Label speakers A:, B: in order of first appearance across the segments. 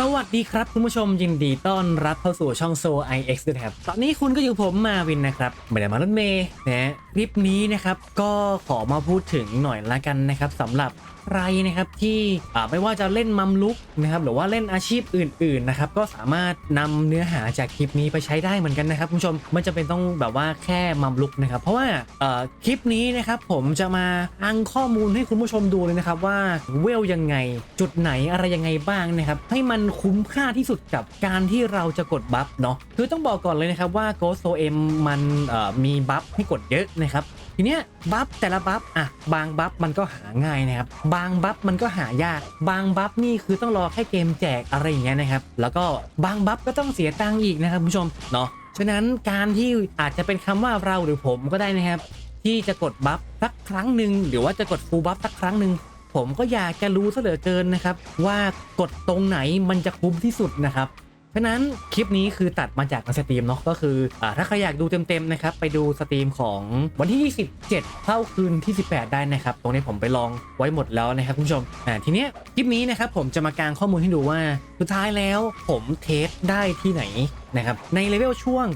A: สวัสดีครับคุณผู้ชมยินดีต้อนรับเข้าสู่ช่องโซ IX ด้วยนะครับตอนนี้คุณก็อยู่ผมมาวินนะครับไม่ได้มารถเมย์นะคลิปนี้นะครับก็ขอมาพูดถึงหน่อยละกันนะครับสำหรับ ใครนะครับที่ไม่ว่าจะเล่นมัมลุกนะครับหรือว่าเล่นอาชีพอื่นๆนะครับก็สามารถนำเนื้อหาจากคลิปนี้ไปใช้ได้เหมือนกันนะครับคุณผู้ชมไม่จำเป็นต้องแบบว่าแค่มัมลุกนะครับเพราะว่าคลิปนี้นะครับผมจะมาอังข้อมูลให้คุณผู้ชมดูเลยนะครับว่าเวลยังไงจุดไหนอะไรยังไงบ้างนะครับให้มันคุ้มค่าที่สุดกับการที่เราจะกดบัฟเนาะคือต้องบอกก่อนเลยนะครับว่า Ghost OM มันมีบัฟให้กดเยอะนะครับ ทีเนี้ยบัฟแต่ละบัฟอะบางบัฟมันก็หาง่ายนะครับบางบัฟมันก็หายาก บางบัฟนี่คือต้องรอแค่เกมแจกอะไรอย่างเงี้ยนะครับแล้วก็บางบัฟก็ต้องเสียตังค์อีกนะครับคุณผู้ชมเนาะฉะนั้นการที่อาจจะเป็นคำว่าเราหรือผมก็ได้นะครับ ที่จะกดบัฟสักครั้งหนึ่งหรือว่าจะกดฟูลบัฟสักครั้งหนึ่งผมก็อยากจะรู้เหลือเกินนะครับว่ากดตรงไหนมันจะคุ้มที่สุดนะครับ ฉะนั้นคลิปนี้คือตัดมาจากในสตรีมเนาะก็คืออถ้าใครอยากดูเต็มๆนะครับไปดูสตรีมของวันที่ 27 เข้าคืนที่ 18 ได้นะครับตรงนี้ผมไปลองไว้หมดแล้วนะครับคุณผู้ชมอ่าทีเนี้ยคลิปนี้นะครับผมจะมากางข้อมูลให้ดูว่าสุดท้ายแล้วผมเทสได้ที่ไหนนะครับในเลเวลช่วง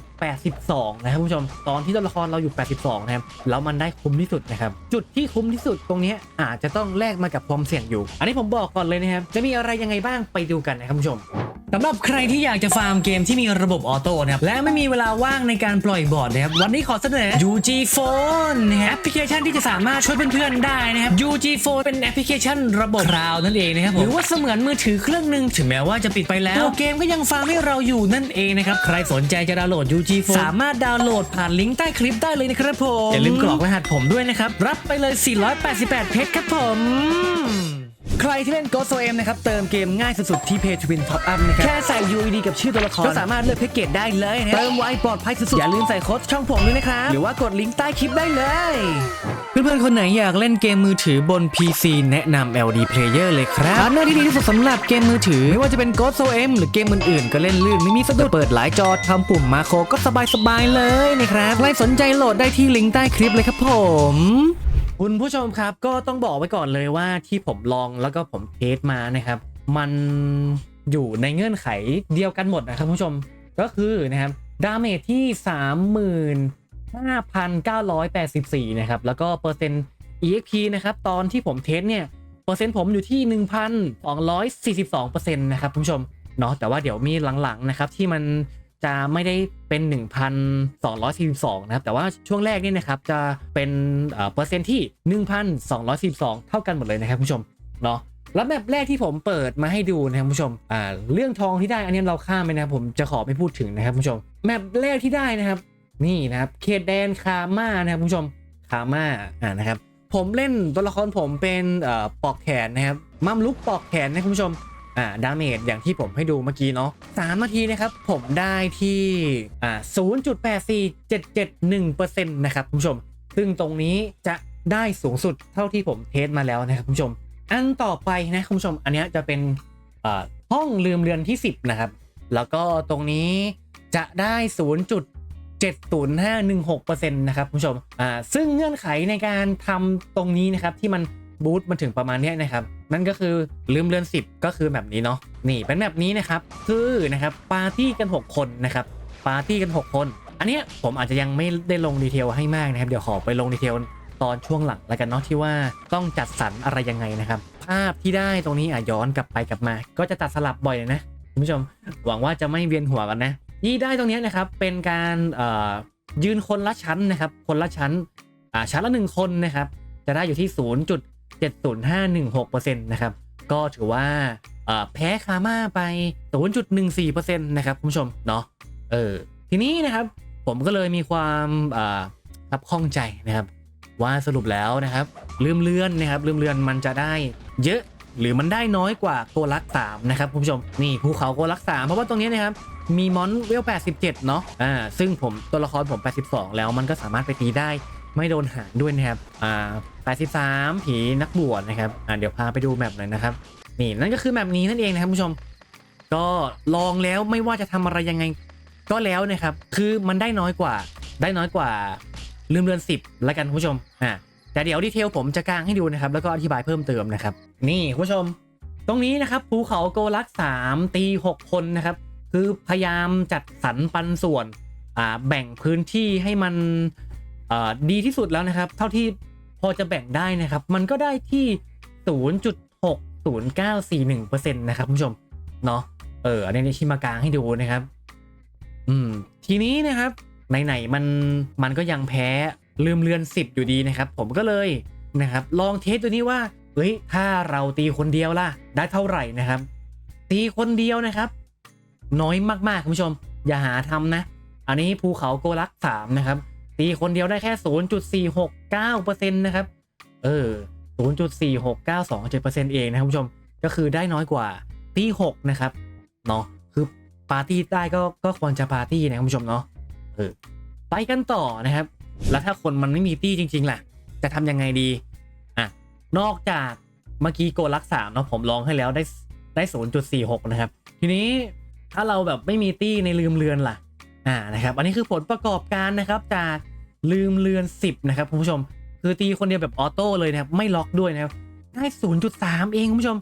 A: 82 นะครับคุณผู้ชม ตอนที่ตัวละครเราอยู่ 82 นะครับ แล้วมันได้คุ้มที่สุดนะครับ จุดที่คุ้มที่สุดตรงนี้อาจจะต้องแลกมากับความเสี่ยงอยู่ อันนี้ผมบอกก่อนเลยนะครับ จะมีอะไรยังไงบ้างไปดูกันนะครับคุณผู้ชม สำหรับใครที่อยากจะฟาร์มเกมที่มีระบบออโต้นะครับและไม่มีเวลาว่างในการปล่อยบอร์ดนะครับวันนี้ขอเสนอ UG Phone นะครับแอปพลิเคชันที่จะสามารถช่วยเพื่อนๆได้นะครับ UG Phone เป็นแอปพลิเคชันระบบคลาวนั่นเองนะครับผมหรือว่าเสมือนมือถือเครื่องหนึ่งถึงแม้ว่าจะปิดไปแล้วตัวเกมก็ยังฟาร์มให้เราอยู่นั่นเองนะครับใครสนใจจะดาวน์โหลด UG Phone สามารถดาวน์โหลดผ่านลิงก์ใต้คลิปได้เลยนะครับผมอย่าลืมกรอกรหัสผมด้วยนะครับรับไปเลย 488 เพชรครับผม ใครที่เล่น Ghost OM นะครับเติมเกมง่ายสุดๆที่ Pay to Win Top Up นะครับแค่ใส่ UED กับชื่อตัวละครก็สามารถเลือกแพ็กเกจได้เลยนะเติมไวปลอดภัยสุดๆอย่าลืมใส่โค้ดช่องผมด้วยนะครับหรือว่ากดลิงก์ใต้คลิปได้เลยเพื่อนๆ คนไหนอยากเล่นเกมมือถือบน PC แนะนำ LD Player เลยครับพาร์ทเนอร์ที่ดีที่สุดสำหรับเกมมือถือ ไม่ว่าจะเป็น Ghost OM หรือเกมอื่นๆ ก็เล่นลื่นไม่มีสะดุดเปิดหลายจอทำปุ่มมาโครก็สบายๆเลยนะครับใครสนใจโหลดได้ที่ลิงก์ใต้คลิปเลยครับผม คุณผู้ชมครับก็ต้องบอกไว้ก่อนเลยว่าที่ผมลองแล้วก็ผมเทสมานะครับ มันอยู่ในเงื่อนไขเดียวกันหมดนะครับผู้ชมก็คือนะครับดาเมจที่ 35,984 นะครับ แล้วก็เปอร์เซ็นต์ EXP นะครับ ตอนที่ผมเทสเนี่ย เปอร์เซ็นต์ผมอยู่ที่ 1,242%นะครับคุณผู้ชมเนาะแต่ว่าเดี๋ยวมีหลังๆนะครับที่มัน จะไม่ได้เป็น 1,242 นะครับ แต่ว่าช่วงแรกนี่นะครับจะเป็นเอ่อเปอร์เซ็นต์ที่ 1,242 เท่ากันหมดเลยนะครับคุณผู้ชมเนาะแล้วแมปแรกที่ผมเปิดมาให้ดูนะครับคุณผู้ชมอ่าเรื่องทองที่ได้อันนี้เราข้ามไปนะครับผมจะขอไม่พูดถึงนะครับคุณผู้ชมแมปแรกที่ได้นะครับนี่นะครับเขตแดนคาม่านะครับคุณผู้ชมคาม่าอ่านะครับผมเล่นตัวละครผมเป็นเอ่อปอกแขนนะครับมัมลุกปอกแขนนะคุณผู้ชม อ่าดาเมจอย่างที่ผมให้ดูเมื่อกี้เนาะสามนาทีนะครับ ผมได้ที่อ่า0.84771%นะครับคุณผู้ชม ซึ่งตรงนี้จะได้สูงสุดเท่าที่ผมเทสมาแล้วนะครับคุณผู้ชม อันต่อไปนะคุณผู้ชม อันนี้จะเป็นอ่อห้องลืมเรือนที่ 10 นะครับ แล้วก็ตรงนี้จะได้ 0.70516%นะครับคุณผู้ชมอ่าซึ่งเงื่อนไขในการทำตรงนี้นะครับที่มันบูตมาถึงประมาณนี้นะครับ นั่นก็คือลืมเรือน 10 ก็คือแบบนี้เนาะนี่เป็นแบบนี้นะครับคือนะครับปาร์ตี้กัน 6 คนนะครับปาร์ตี้กัน 6 คน อันเนี้ยผมอาจจะยังไม่ได้ลงดีเทลให้มากนะครับ เดี๋ยวขอไปลงดีเทลตอนช่วงหลังแล้วกันเนาะที่ว่าต้องจัดสรรอะไรยังไงนะครับภาพที่ได้ตรงนี้อะย้อนกลับไปกลับมา ก็จะตัดสลับบ่อยเลยนะคุณผู้ชมหวังว่าจะไม่เวียนหัวกันนะยี่ได้ตรงนี้นะครับเป็นการยืนคนละชั้นนะครับคนละชั้นอ่าชั้นละหนึ่งคนนะครับจะได้อยู่ที่ 7.516%นะครับ ก็ถือว่าแพ้คาม่าไป 0.14%นะครับคุณผู้ชมเนาะเออทีนี้นะครับผมก็เลยมีความรับข้องใจนะครับ ว่าสรุปแล้วนะครับ ลืมเลือนนะครับ ลืมเลือนมันจะได้เยอะหรือมันได้น้อยกว่าโกลักสามนะครับคุณผู้ชมนี่ภูเขาโกลักสามเพราะว่าตรงนี้นะครับมีมอนเวล 87 เนาะอ่าซึ่งผมตัวละครผม 82 แล้วมันก็สามารถไปตีได้ ไม่โดนหารด้วยนะครับ อ่า83 ผีนักบวชนะครับ อ่าเดี๋ยวพาไปดูแมปหน่อยนะครับ นี่นั่นก็คือแมปนี้นั่นเองนะครับคุณผู้ชม ก็ลองแล้วไม่ว่าจะทำอะไรยังไง ก็แล้วนะครับ คือมันได้น้อยกว่า ได้น้อยกว่าลืมเดือน10แล้วกันคุณผู้ชม อ่าแต่เดี๋ยวดีเทลผมจะกางให้ดูนะครับ แล้วก็อธิบายเพิ่มเติมนะครับ นี่คุณผู้ชม ตรงนี้นะครับภูเขาโกลัก3ตี6คนนะครับ คือพยายามจัดสรรปันส่วน อ่าแบ่งพื้นที่ให้มัน ดีที่สุดแล้วนะครับ เท่าที่พอจะแบ่งได้นะครับ มันก็ได้ที่ 0.60941%นะครับคุณผู้ชมเนาะเอออันนี้ที่มากลางให้ดูนะครับ อืม ทีนี้นะครับไหนๆมันมันก็ยังแพ้ลืมเลือนสิบอยู่ดีนะครับ ผมก็เลยนะครับ ลองเทสตัวนี้ว่าเฮ้ยถ้าเราตีคนเดียวล่ะ ได้เท่าไหร่นะครับ ตีคนเดียวนะครับ น้อยมากๆคุณผู้ชม อย่าหาทำนะ อันนี้ภูเขาโกลักสามนะครับ ตีคนเดียวได้แค่ 0.469%นะครับ เออ 0.46927%เองนะครับคุณผู้ชม ก็คือได้น้อยกว่าตี6นะครับ เนาะ คือปาร์ตี้ได้ก็ก็ควรจะปาร์ตี้นะคุณผู้ชมเนาะ เออ ไปกันต่อนะครับ แล้วถ้าคนมันไม่มีตี้จริงๆล่ะ จะทำยังไงดี อะ นอกจากเมื่อกี้โกลักสามเนาะผมลองให้แล้วได้ได้ 0.46 นะครับ ทีนี้ถ้าเราแบบไม่มีตี้ในลืมเลือนล่ะ อ่า นะครับ อันนี้คือผลประกอบการนะครับจาก ลืมเลือน 10 นะครับคุณผู้ชม คือตีคนเดียวแบบออโต้เลยนะครับ ไม่ล็อกด้วยนะครับ ได้ 0.3 เองคุณผู้ชม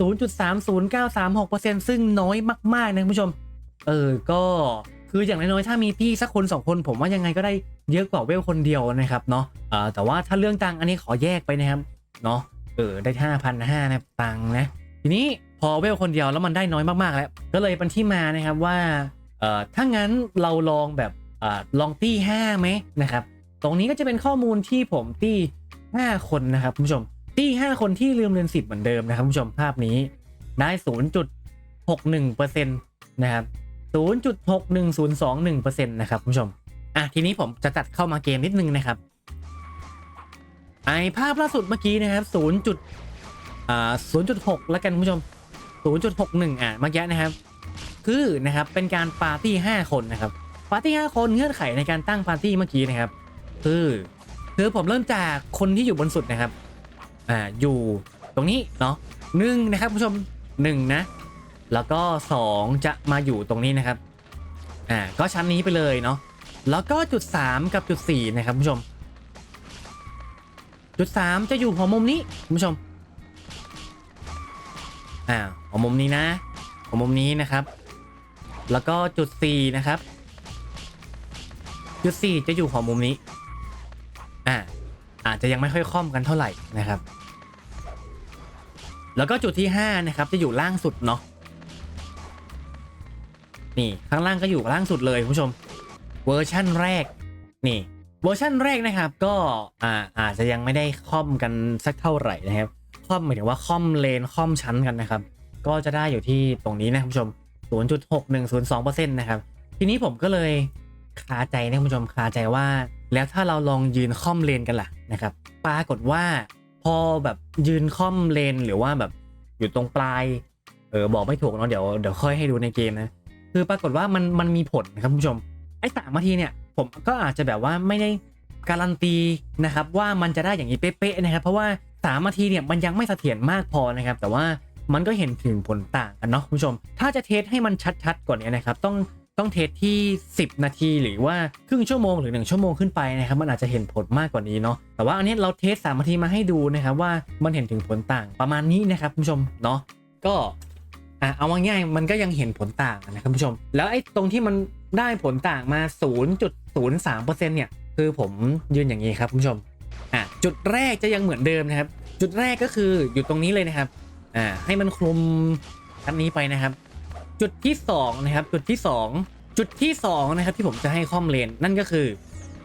A: 0.30936%ซึ่งน้อยมาก ๆ นะคุณผู้ชม เออ ก็คืออย่างน้อยๆถ้ามีพี่สักคนสองคน ผมว่ายังไงก็ได้เยอะกว่าเวลคนเดียวนะครับเนาะเออแต่ว่าถ้าเรื่องตังค์อันนี้ขอแยกไปนะครับ เนาะเออได้ห้าพันห้านะตังค์นะ ทีนี้พอเวลคนเดียวแล้วมันได้น้อยมากๆแล้ว ก็เลยเป็นที่มานะครับว่าเออถ้างั้นเราลองแบบ ลองตี้ห้าไหมนะครับ ตรงนี้ก็จะเป็นข้อมูลที่ผมตี้ห้าคนนะครับคุณผู้ชม ตี้ห้าคนที่ลืมเรียนสิบเหมือนเดิมนะครับคุณผู้ชมภาพนี้ได้ 0.61%นะครับ0.61021%นะครับคุณผู้ชม อะทีนี้ผมจะตัดเข้ามาเกมนิดนึงนะครับ ไอภาพล่าสุดเมื่อกี้นะครับ 0. จุดอ่า0.6 แล้วกันคุณผู้ชม 0.61 อะเมื่อกี้นะครับ คือนะครับเป็นการปาร์ตี้ 5 คนนะครับ ปาร์ตี้5คนเงื่อนไขในการตั้งปาร์ตี้เมื่อกี้นะครับคือคือผมเริ่มจากคนที่อยู่บนสุดนะครับอ่าอยู่ตรงนี้เนาะหนึ่งนะครับผู้ชมหนึ่งนะ แล้วก็2จะมาอยู่ตรงนี้นะครับอ่าก็ชั้นนี้ไปเลยเนาะแล้วก็จุด3กับจุด4นะครับผู้ชม จุด3จะอยู่หัวมุมนี้ผู้ชมอ่าหัวมุมนี้นะหัวมุมนี้นะครับ แล้วก็จุด4นะครับ จุด4จะอยู่หัวมุมนี้ อ่า อาจจะยังไม่ค่อยคล่อมกันเท่าไหร่นะครับ แล้วก็จุดที่5นะครับ จะอยู่ล่างสุดเนาะ นี่ข้างล่างก็อยู่ล่างสุดเลยคุณผู้ชม เวอร์ชั่นแรก นี่ เวอร์ชั่นแรกนะครับ ก็อ่าอาจจะยังไม่ได้ค่อมกันสักเท่าไหร่นะครับค่อมหมายถึงว่าค่อมเลนค่อมชั้นกันนะครับ ก็จะได้อยู่ที่ตรงนี้นะคุณผู้ชม0.6102%นะครับ ทีนี้ผมก็เลย คาใจนะคุณผู้ชมคาใจว่า แล้วถ้าเราลองยืนค่อมเลนกันล่ะนะครับปรากฏว่าพอแบบยืนค่อมเลนหรือว่าแบบอยู่ตรงปลายเออบอกไม่ถูกเนาะเดี๋ยวเดี๋ยวค่อยให้ดูในเกมนะคือปรากฏว่ามันมันมีผลนะครับคุณผู้ชมไอ้สามนาทีเนี่ยผมก็อาจจะแบบว่าไม่ได้การันตีนะครับว่ามันจะได้อย่างนี้เป๊ะๆนะครับ เพราะว่าสามนาทีเนี่ยมันยังไม่เสถียรมากพอนะครับ แต่ว่ามันก็เห็นถึงผลต่างกันเนาะคุณผู้ชม ถ้าจะเทสให้มันชัดๆกว่านี้นะครับ ต้อง ต้องเทสที่ 10 นาทีหรือว่าครึ่งชั่วโมงหรือ 1 ชั่วโมงขึ้นไปนะครับมันอาจจะเห็นผลมากกว่านี้เนาะแต่ว่าอันนี้เราเทสสามนาทีมาให้ดูนะครับว่ามันเห็นถึงผลต่างประมาณนี้นะครับคุณผู้ชมเนาะก็อะเอาง่ายๆมันก็ยังเห็นผลต่างนะครับคุณผู้ชม แล้วไอ้ตรงที่มันได้ผลต่างมา 0.03%เนี่ยคือผมยืนอย่างนี้ครับคุณผู้ชมอะจุดแรกจะยังเหมือนเดิมนะครับ จุดแรกก็คืออยู่ตรงนี้เลยนะครับอ่าให้มันคลุมอันนี้ไปนะครับ จุดที่สองนะครับจุดที่สองจุดที่สองนะครับที่ผมจะให้คอมเลนนั่นก็คือ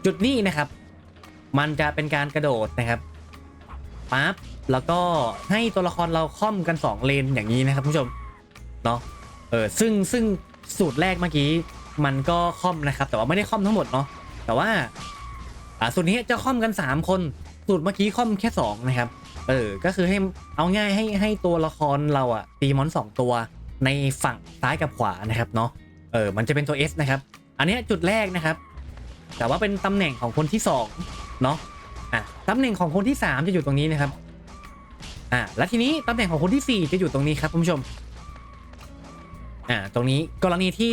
A: จุดนี้นะครับ มันจะเป็นการกระโดดนะครับปั๊บแล้วก็ให้ตัวละครเราค่อมกัน 2 เลนอย่างนี้นะครับคุณผู้ชมเนาะเออซึ่งซึ่งสูตรแรกเมื่อกี้มันก็ค่อมนะครับ แต่ว่าไม่ได้ค่อมทั้งหมดเนาะแต่ว่าอ่าสูตรนี้จะค่อมกัน 3 คนสูตรเมื่อกี้ค่อมแค่ 2 นะครับ เออ ก็คือให้เอาง่ายให้ให้ตัวละครเราอะตีมอนสองตัว ในฝั่งซ้ายกับขวานะครับเนาะเออมันจะเป็นตัว S นะครับ อันนี้จุดแรกนะครับ แต่ว่าเป็นตำแหน่งของคนที่2เนาะอะตำแหน่งของคนที่ 3 จะอยู่ตรงนี้นะครับอ่าแล้วทีนี้ตำแหน่งของคนที่ 4 จะอยู่ตรงนี้ครับคุณผู้ชมอ่าตรงนี้กรณีที่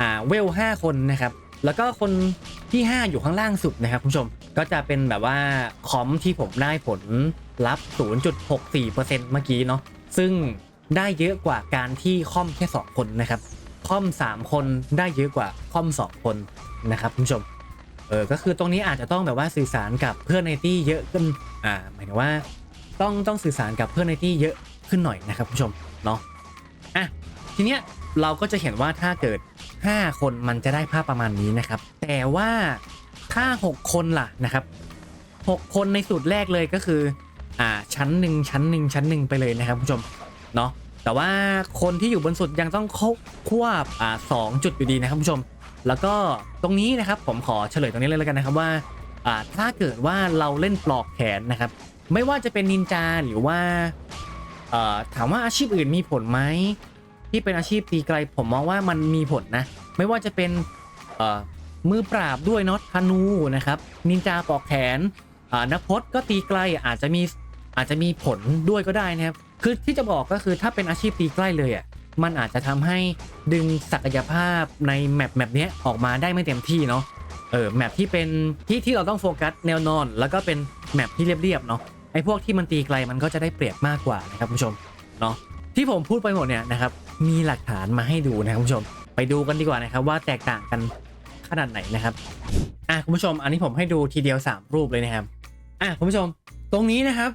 A: อ่าเวล5คนนะครับ แล้วก็คนที่ 5 อยู่ข้างล่างสุดนะครับคุณผู้ชมก็จะเป็นแบบว่าคอมที่ผมได้ผลลัพธ์0.64%เมื่อกี้เนาะซึ่ง ได้เยอะกว่าการที่ค่อมแค่สองคนนะครับค่อมสามคนได้เยอะกว่าค่อมสองคนนะครับคุณผู้ชมเออก็คือตรงนี้อาจจะต้องแบบว่าสื่อสารกับเพื่อนในตี้เยอะขึ้นอ่าหมายถึงว่าต้องต้องสื่อสารกับเพื่อนในตี้เยอะขึ้นหน่อยนะครับคุณผู้ชมเนาะอะทีเนี้ยเราก็จะเห็นว่าถ้าเกิด 5 คนมันจะได้ภาพประมาณนี้นะครับ แต่ว่าถ้า 6 คนล่ะนะครับ 6 คนในสูตรแรกเลยก็คืออ่าชั้นหนึ่งชั้นหนึ่งชั้นหนึ่งไปเลยนะครับคุณผู้ชม เนาะแต่ว่าคนที่อยู่บนสุดยังต้องควบอ่าสองจุดอยู่ดีนะครับคุณผู้ชม แล้วก็ตรงนี้นะครับผมขอเฉลยตรงนี้เลยแล้วกันนะครับว่าอ่าถ้าเกิดว่าเราเล่นปลอกแขนนะครับ ไม่ว่าจะเป็นนินจาหรือว่าเอ่อถามว่าอาชีพอื่นมีผลไหมที่เป็นอาชีพตีไกลผมมองว่ามันมีผลนะ ไม่ว่าจะเป็นเอ่อมือปราบด้วยเนาะธนูนะครับนินจาปลอกแขนอ่านักพจน์ก็ตีไกลอาจจะมีอาจจะมีผลด้วยก็ได้นะครับ คือที่จะบอกก็คือถ้าเป็นอาชีพตีใกล้เลยอะมันอาจจะทำให้ดึงศักยภาพในแมปแมปเนี้ยออกมาได้ไม่เต็มที่เนาะเออแมปที่เป็นที่ที่เราต้องโฟกัสแนวนอน แล้วก็เป็นแมปที่เรียบๆเนาะไอ้พวกที่มันตีไกลมันก็จะได้เปรียบมากกว่านะครับคุณผู้ชมเนาะที่ผมพูดไปหมดเนี่ยนะครับมีหลักฐานมาให้ดูนะครับคุณผู้ชม ไปดูกันดีกว่านะครับว่าแตกต่างกันขนาดไหนนะครับอะคุณผู้ชมอันนี้ผมให้ดูทีเดียว 3 รูปเลยนะครับอะคุณผู้ชมตรงนี้นะครับ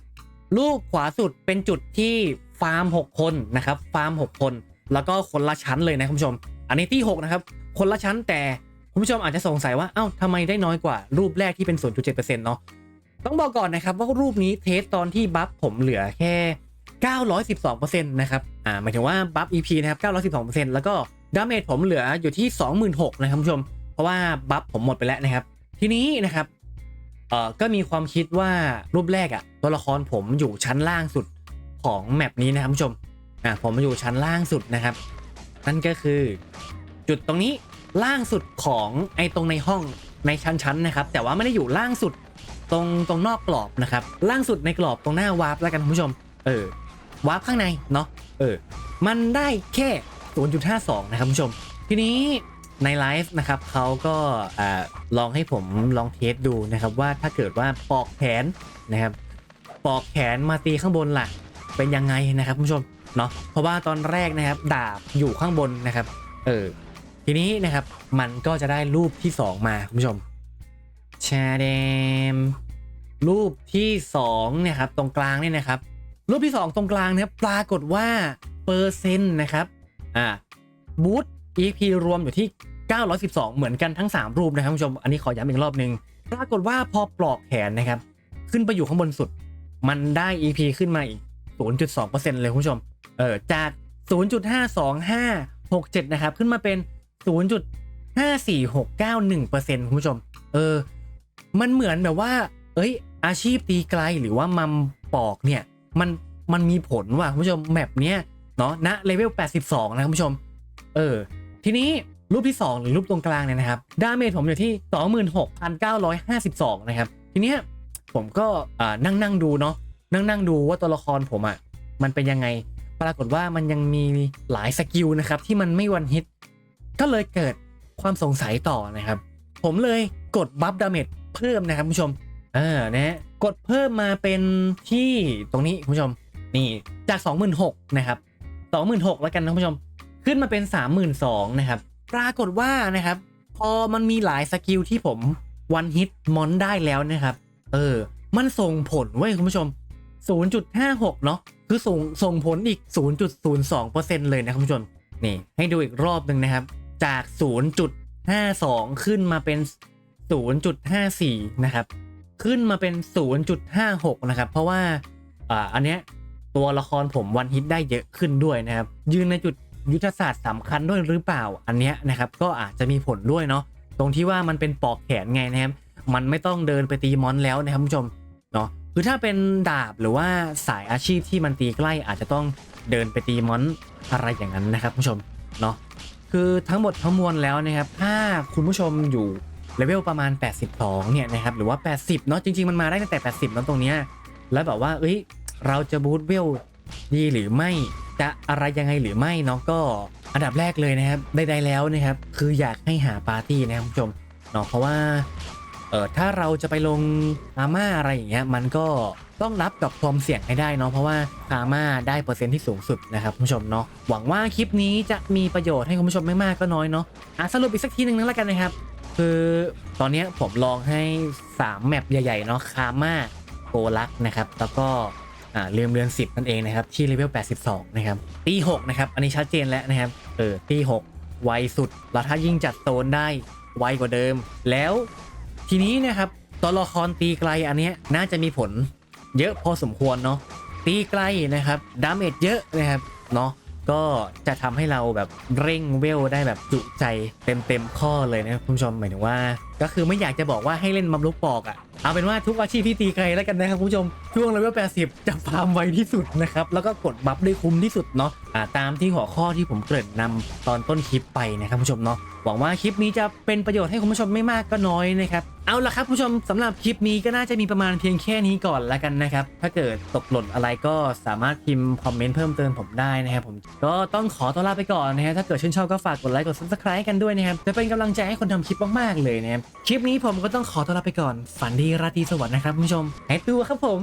A: รูปขวาสุดเป็นจุดที่ฟาร์ม 6 คนนะครับฟาร์ม 6 คน แล้วก็คนละชั้นเลยนะคุณผู้ชม อันนี้ที่ 6 นะครับ คนละชั้นแต่คุณผู้ชมอาจจะสงสัยว่าเอ้าทำไมได้น้อยกว่ารูปแรกที่เป็น 0.7%เนาะต้องบอกก่อนนะครับว่ารูปนี้เทสตอนที่บัฟผมเหลือแค่ 912%นะครับอ่าหมายถึงว่าบัฟ EP นะครับ 912%แล้วก็ดาเมจผมเหลืออยู่ที่ 26,000นะครับคุณผู้ชม เพราะว่าบัฟผมหมดไปแล้วนะครับ ทีนี้นะครับ เอ่อก็มีความคิดว่ารูปแรกอะตัวละครผมอยู่ชั้นล่างสุดของแมปนี้นะครับผู้ชมอะผมมาอยู่ชั้นล่างสุดนะครับ นั่นก็คือ จุดตรงนี้ล่างสุดของไอ้ตรงในห้องในชั้นๆนะครับ แต่ว่าไม่ได้อยู่ล่างสุดตรงตรงนอกกรอบนะครับ ล่างสุดในกรอบตรงหน้าวาร์ปแล้วกันคุณผู้ชม เออวาร์ปข้างในเนาะเออ มันได้แค่ 0.52 นะครับคุณผู้ชม ทีนี้ ในไลฟ์นะครับเขาก็อลองให้ผมลองเทสดูนะครับ ว่าถ้าเกิดว่าปอกแขนนะครับ ปอกแขนมาตีข้างบนล่ะ เป็นยังไงนะครับคุณผู้ชมเนาะเพราะว่าตอนแรกนะครับ ดาบอยู่ข้างบนนะครับ เออทีนี้นะครับมันก็จะได้รูปที่ 2 มาคุณผู้ชมแชร์เดมรูปที่2เนี่ยครับตรงกลางเนี่ยนะครับ รูปที่ 2 ตรงกลางนะครับปรากฏว่าเปอร์เซ็นต์นะครับอ่าบูท EP รวมอยู่ที่ 912 เหมือนกันทั้ง 3 รูปนะครับผู้ชม อันนี้ขอย้ำอีกรอบหนึ่งปรากฏว่าพอปลอกแขนนะครับ ขึ้นไปอยู่ข้างบนสุด มันได้ EP ขึ้นมาอีก 0.2%เลยคุณผู้ชม เออจาก 0.52567 นะครับ ขึ้นมาเป็น 0.54691%คุณผู้ชม เออ มันเหมือนแบบว่า เอ้ย อาชีพตีไกลหรือว่ามัมปอกเนี่ย มัน มันมีผลว่ะคุณผู้ชม แมปเนี้ย เนาะณเลเวล 82 นะคุณผู้ชม เออ ทีนี้รูปที่ 2 หรือรูปตรงกลางเนี่ยนะครับดาเมจผมอยู่ที่ 26,952 นะครับ ทีเนี้ยผมก็นั่งนั่งดูเนาะนั่งนั่งดูว่าตัวละครผมอะ่ะมันเป็นยังไงปรากฏว่ามันยังมีหลายสกิลนะครับที่มันไม่วันฮิต ก็เลยเกิดความสงสัยต่อนะครับ ผมเลยกดบัฟดาเมจเพิ่มนะครับคุณผู้ชมเออนะฮะกดเพิ่มมาเป็นที่ตรงนี้คุณผู้ชมนี่จาก 26,000นะครับ26,000แล้วกันนะคุณผู้ชม ขึ้นมาเป็น 32,000นะครับ ปรากฏว่านะครับ พอมันมีหลายสกิลที่ผมวันฮิตมอนได้แล้วนะครับ เออ มันส่งผลเว้ยคุณผู้ชม 0.56 เนาะคือส่งส่งผลอีก 0.02%เลยนะคุณผู้ชม นี่ ให้ดูอีกรอบหนึ่งนะครับ จาก 0.52 ขึ้นมาเป็น 0.54 นะครับ ขึ้นมาเป็น 0.56 นะครับ เพราะว่า อ่า อันเนี้ยตัวละครผมวันฮิตได้เยอะขึ้นด้วยนะครับ ยืนในจุด ยุทธศาสตร์สำคัญด้วยหรือเปล่าอันเนี้ยนะครับก็อาจจะมีผลด้วยเนาะตรงที่ว่ามันเป็นปอกแขนไงนะครับมันไม่ต้องเดินไปตีมอนแล้วนะครับคุณผู้ชมเนาะคือถ้าเป็นดาบหรือว่าสายอาชีพที่มันตีใกล้อาจจะต้องเดินไปตีมอนอะไรอย่างนั้นนะครับคุณผู้ชมเนาะคือทั้งหมดทั้งมวลแล้วนะครับถ้าคุณผู้ชมอยู่เลเวลประมาณ 82 เนี่ยนะครับหรือว่า 80 เนาะจริง ๆ มันมาได้ตั้งแต่ 80 แล้วตรงเนี้ยแล้วแบบว่าเอ้ยเราจะบูทเวลดีหรือไม่ จะอะไรยังไงหรือไม่เนาะก็อันดับแรกเลยนะครับใดๆแล้วนะครับ คืออยากให้หาปาร์ตี้นะครับคุณผู้ชมเนาะเพราะว่าเออถ้าเราจะไปลงอาม่าอะไรอย่างเงี้ยมันก็ต้องรับกับความเสี่ยงให้ได้เนาะเพราะว่าคาม่าได้เปอร์เซ็นต์ที่สูงสุดนะครับคุณผู้ชมเนาะหวังว่าคลิปนี้จะมีประโยชน์ให้คุณผู้ชมไม่มากก็น้อยเนาะอะสรุปอีกสักทีหนึ่งนึงแล้วกันนะครับ คือตอนนี้ผมลองให้ 3 แมปใหญ่ๆเนาะคาม่าโกลักนะครับ แล้วก็ อ่าเรือนเรือน10นั่นเองนะครับที่เลเวล82 นะครับตี6นะครับอันนี้ชัดเจนแล้วนะครับเออตี6ไวสุดแล้วถ้ายิ่งจัดโซนได้ไวกว่าเดิม แล้วทีนี้นะครับตัวละครตีไกลอันเนี้ยน่าจะมีผลเยอะพอสมควรเนาะตีไกลนะครับดาเมจเยอะนะครับเนาะก็จะทำให้เราแบบเร่งเวลได้แบบจุใจเต็มเต็มๆข้อเลยนะคุณผู้ชมหมายถึงว่า ก็คือไม่อยากจะบอกว่าให้เล่นมัมลุกปอกอะ่ะเอาเป็นว่าทุกอาชีพที่ตีไกลแล้วกันนะครับคุณผู้ชมช่วงเลเวล80 จะฟาร์มไวที่สุดนะครับ แล้วก็กดบัฟได้คุ้มที่สุดเนาะอ่าตามที่หัวข้อที่ผมเกริ่นนำตอนต้นคลิปไปนะครับคุณผู้ชมเนาะหวังว่าคลิปนี้จะเป็นประโยชน์ให้คุณผู้ชมไม่มากก็น้อยนะครับเอาละครับคุณผู้ชมสำหรับคลิปนี้ก็น่าจะมีประมาณเพียงแค่นี้ก่อนแล้วกันนะครับถ้าเกิดตกหล่นอะไรก็สามารถพิมพ์คอมเมนต์เพิ่มเติมผมได้นะครับผมก็ต้องขอตัวลาไปก่อนนะฮะถ้าเกิดชื่นชอบก็ฝากกดไลค์กด subscribe กันด้วยนะครับจะเป็นกำลังใจให้คนทำคลิปมากๆเลยนะครับคลิปนี้ผมก็ต้องขอตัวลาไปก่อน ฝันดีราตรีสวัสดิ์นะครับคุณผู้ชมหายตัวครับผม